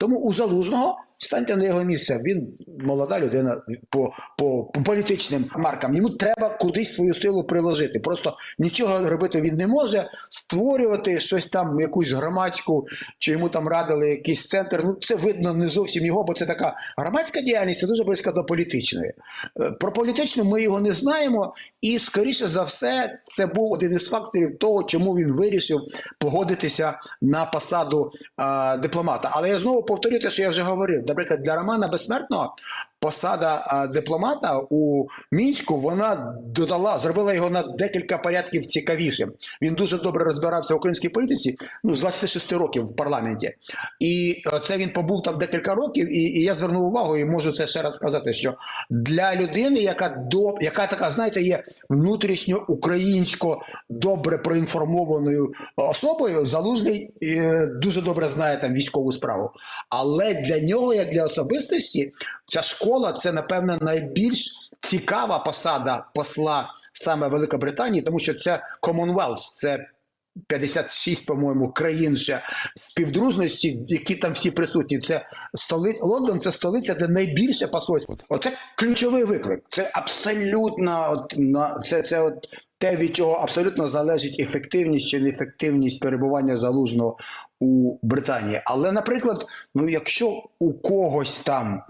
Тому у залужного станьте на його місце. Він молода людина по, по, по політичним маркам. Йому треба кудись свою силу приложити. Просто нічого робити він не може. Створювати щось там, якусь громадську, чи йому там радили якийсь центр. Ну це видно не зовсім його, бо це така громадська діяльність, це дуже близько до політичної. Е, Про політичну ми його не знаємо, і скоріше за все, це був один із факторів того, чому він вирішив погодитися на посаду а, дипломата. Але я знову повторю те, що я вже говорив. Наприклад, для Романа Безсмертного посада дипломата у мінську вона додала, зробила його на декілька порядків цікавішим. Він дуже добре розбирався в українській політиці, ну з 26 років в парламенті. І е, це він побув там декілька років, і, і я звернув увагу, і можу це ще раз сказати, що для людини, яка до яка така, знаєте, є внутрішньо українсько добре проінформованою особою, залужний е, дуже добре знає там військову справу. Але для нього, як для особистості, ця школа це напевно найбільш цікава посада посла саме Великобританії, тому що це Commonwealth, це 56, по-моєму, країн ще співдружності, які там всі присутні. Це столи... Лондон це столиця, де найбільше посольство. Оце ключовий виклик. Це абсолютно от, на це, це от те, від чого абсолютно залежить ефективність чи неефективність перебування залужного у Британії. Але, наприклад, ну якщо у когось там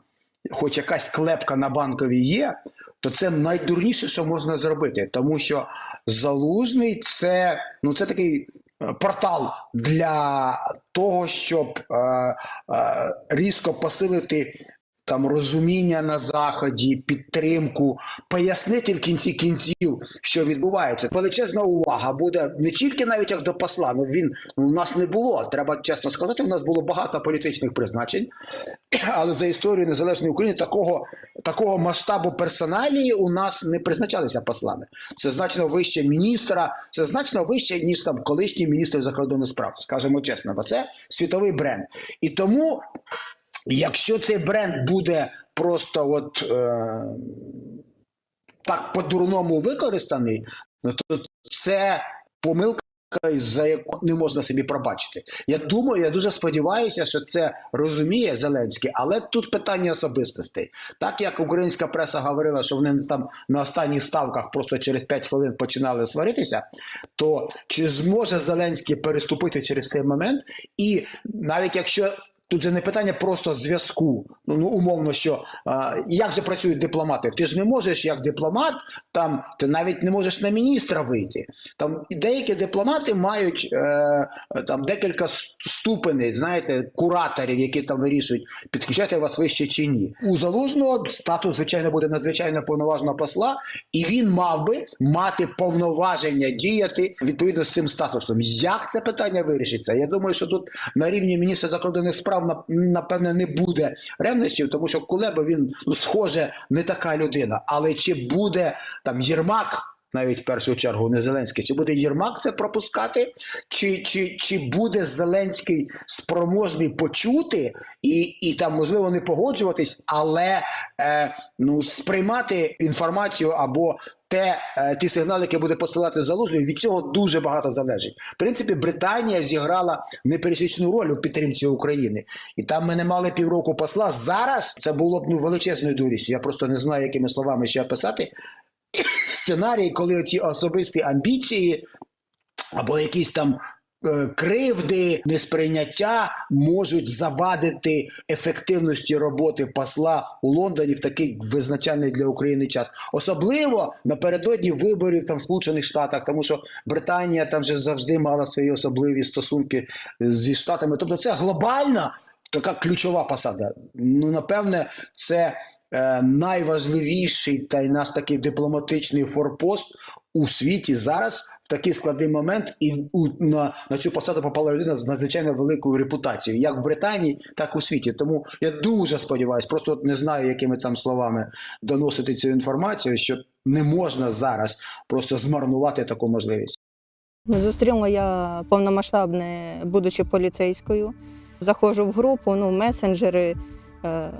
хоч якась клепка на банковій є, то це найдурніше, що можна зробити, тому що залужний це ну це такий е, портал для того, щоб е, е, різко посилити. Там розуміння на заході, підтримку, пояснити в кінці кінців, що відбувається. Величезна увага буде не тільки навіть як до посла. Ну він ну, у нас не було. Треба чесно сказати, у нас було багато політичних призначень, але за історію незалежної України такого, такого масштабу персоналії у нас не призначалися послами. Це значно вище міністра, це значно вище, ніж там колишній міністр закордонних справ, скажімо чесно, бо це світовий бренд. І тому, якщо цей бренд буде просто от е, так по-дурному використаний, ну то це помилка. За яку не можна собі пробачити. Я думаю, я дуже сподіваюся, що це розуміє Зеленський, але тут питання особистостей. Так як українська преса говорила, що вони там на останніх ставках просто через 5 хвилин починали сваритися, то чи зможе Зеленський переступити через цей момент? І навіть якщо Тут же не питання просто зв'язку. Ну, ну умовно, що а, як же працюють дипломати? Ти ж не можеш як дипломат, там ти навіть не можеш на міністра вийти. Там деякі дипломати мають е, там декілька ступеней, знаєте, кураторів, які там вирішують, підключати вас вище чи ні. У залужного статус, звичайно, буде надзвичайно повноважного посла, і він мав би мати повноваження діяти відповідно з цим статусом. Як це питання вирішиться? Я думаю, що тут на рівні міністра закордонних справ нап- напевне не буде ревнощів, тому що Кулеба він ну, схоже не така людина. Але чи буде там Єрмак? Навіть в першу чергу не Зеленський, чи буде Єрмак це пропускати, чи, чи, чи буде Зеленський спроможний почути і, і там можливо не погоджуватись, але е, ну сприймати інформацію або те, е, ті сигнали, які буде посилати залужний, від цього дуже багато залежить. В принципі, Британія зіграла непересічну роль у підтримці України, і там ми не мали півроку посла. Зараз це було б ну величезною дурістю. Я просто не знаю, якими словами ще описати. Сценарій, коли ці особисті амбіції або якісь там кривди, несприйняття можуть завадити ефективності роботи посла у Лондоні в такий визначальний для України час. Особливо напередодні виборів там в Сполучених Штатах, тому що Британія там вже завжди мала свої особливі стосунки зі Штатами. Тобто, це глобальна така ключова посада. Ну, напевне, це е, найважливіший та й наш такий дипломатичний форпост у світі зараз такий складний момент, і у, на, на цю посаду попала людина з надзвичайно великою репутацією, як в Британії, так і у світі. Тому я дуже сподіваюся, просто не знаю, якими там словами доносити цю інформацію, що не можна зараз просто змарнувати таку можливість. Зустріла я повномасштабне, будучи поліцейською. Заходжу в групу, ну, месенджери, е,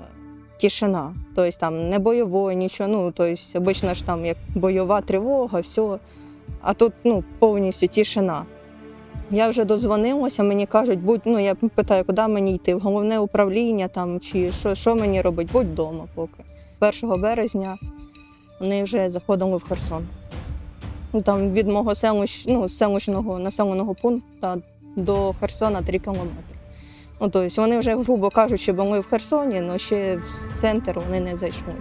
тишина. Тобто там не бойової, нічого. Ну, тобто, обично ж там як бойова тривога, все. А тут ну, повністю тишина. Я вже дозвонилася, мені кажуть, будь ну я питаю, куди мені йти, в головне управління там чи що, що мені робити, будь вдома поки. 1 березня вони вже заходили в Херсон. Ну, Там від мого селищ, ну, селищного населеного пункту до Херсона 3 кілометри. Ну, тобто вони вже, грубо кажучи, були в Херсоні, але ще в центр вони не зайшли.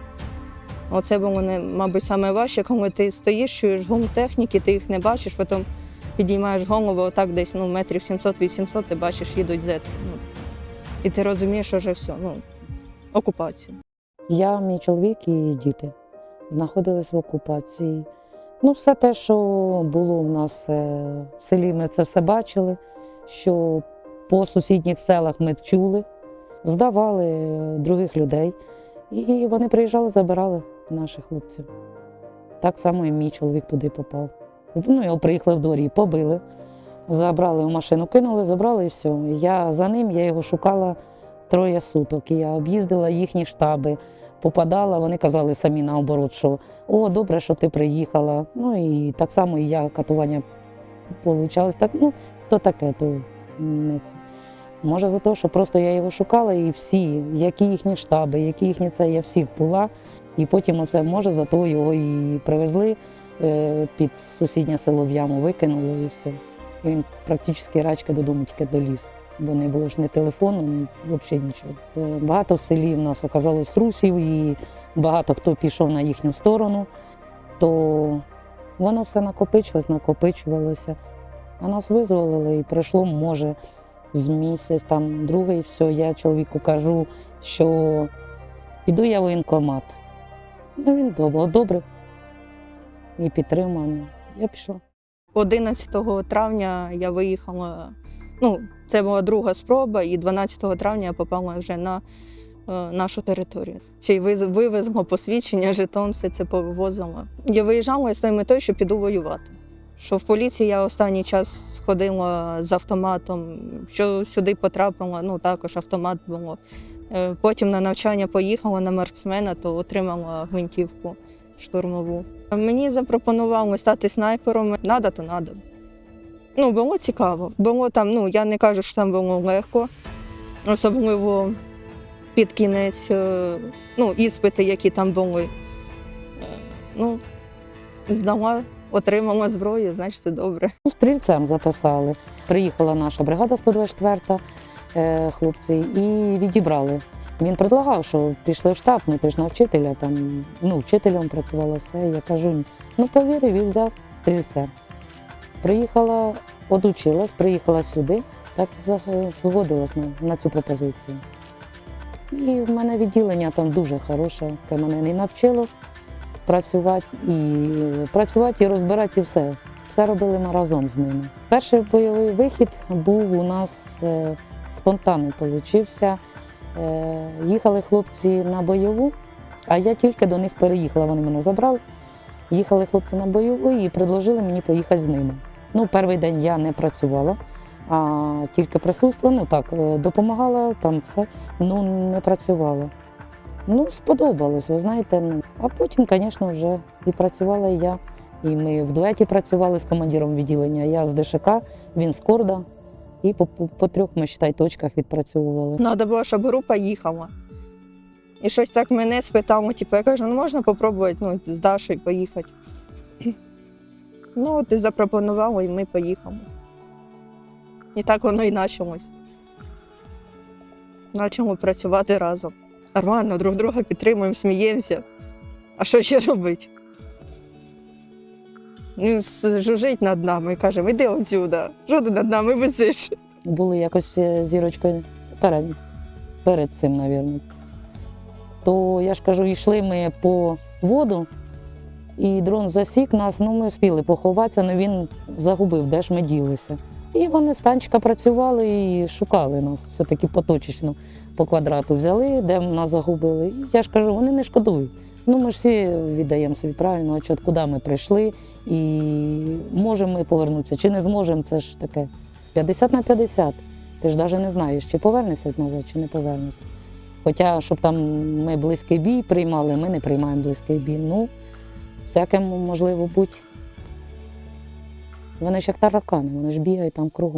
Оце було, мабуть, саме важче, коли ти стоїш, чуєш гум техніки, ти їх не бачиш, потім підіймаєш голову, отак десь ну, метрів 700-800, ти бачиш, їдуть зет. Ну, і ти розумієш, що вже все, ну, окупація. Я, мій чоловік і діти знаходились в окупації. Ну, все те, що було в нас е, в селі, ми це все бачили, що по сусідніх селах ми чули, здавали е, других людей. І вони приїжджали, забирали наших хлопців. Так само і мій чоловік туди попав. Ну, його приїхали в дворі, побили, забрали в машину, кинули, забрали і все. Я за ним, я його шукала троє суток. Я об'їздила їхні штаби, попадала, вони казали самі наоборот, що о, добре, що ти приїхала. Ну і так само і я катування получалось. Так, ну, то таке, то не це. Може за те, що просто я його шукала, і всі, які їхні штаби, які їхні це, я всіх була. І потім оце, може, за то його і привезли е, під сусіднє село в яму, викинули і все. І він практично рачки додому тільки доліз. Бо не було ж ні телефону, взагалі нічого. Е, Багато в селі в нас оказалось русів, і багато хто пішов на їхню сторону, то воно все накопичувалось, накопичувалося. А нас визволили і пройшло, може, з місяць, там другий, все, я чоловіку кажу, що піду я в воєнкомат. Ну, він добре, одобрив і підтримав мене. Я пішла. 11 травня я виїхала. Ну, це була друга спроба, і 12 травня я попала вже на е, нашу територію. Ще й вивезла посвідчення, жетон, все це повозила. Я виїжджала з тою метою, що піду воювати. Що в поліції я останній час ходила з автоматом, що сюди потрапила, ну також автомат було. Е, Потім на навчання поїхала на марксмена, то отримала гвинтівку штурмову. Мені запропонували стати снайпером. Надо, то надо. Ну, було цікаво. Було там, ну, я не кажу, що там було легко. Особливо під кінець, е, ну, іспити, які там були. Е, Ну, здала, отримала зброю, значить, все добре. Ну, Стрільцем записали. Приїхала наша бригада 124 е, хлопці і відібрали. Він предлагав, що пішли в штаб, ну ти ж на вчителя, там, ну, вчителем працювала все. Я кажу, ну повірив і взяв стрільцем. Приїхала, одучилась, приїхала сюди, так згодилась на, на цю пропозицію. І в мене відділення там дуже хороше, яке мене і навчило працювати і працювати і розбирати і все. Все робили ми разом з ними. Перший бойовий вихід був у нас е, спонтанний получився. Е, їхали хлопці на бойову, а я тільки до них переїхала. Вони мене забрали. Їхали хлопці на бойову і предложили мені поїхати з ними. Ну, перший день я не працювала, а тільки присутствувала, ну так, е, допомагала там все, ну не працювала. Ну, сподобалось, ви знаєте. А потім, звісно, вже і працювала я. І ми в дуеті працювали з командиром відділення. Я з ДШК, він з Корда. І по, по, по трьох ми считай, точках відпрацьовували. Треба було, щоб група їхала. І щось так мене спитало, типу, я кажу, ну можна попробувати ну, з Дашею поїхати. Ну, і запропонувала, і ми поїхали. І так воно і почалось. Почали працювати разом. Нормально, друг друга підтримуємо, сміємося. А що ще робити? Він жужить над нами і каже, іди отсюда, що ти над нами висиш? Були якось е, зірочкою перед, перед цим, мабуть. То я ж кажу, йшли ми по воду, і дрон засік нас, ну ми встигли поховатися, але він загубив, де ж ми ділися. І вони з танчика працювали і шукали нас все-таки поточечно по квадрату взяли, де нас загубили. І я ж кажу, вони не шкодують. Ну, ми ж всі віддаємо собі правильно отчет, куди ми прийшли, і можемо ми повернутися, чи не зможемо, це ж таке 50 на 50. Ти ж навіть не знаєш, чи повернешся назад, чи не повернешся. Хоча, щоб там ми близький бій приймали, ми не приймаємо близький бій. Ну, всяке можливо бути. Вони ж як таракани, вони ж бігають там кругом.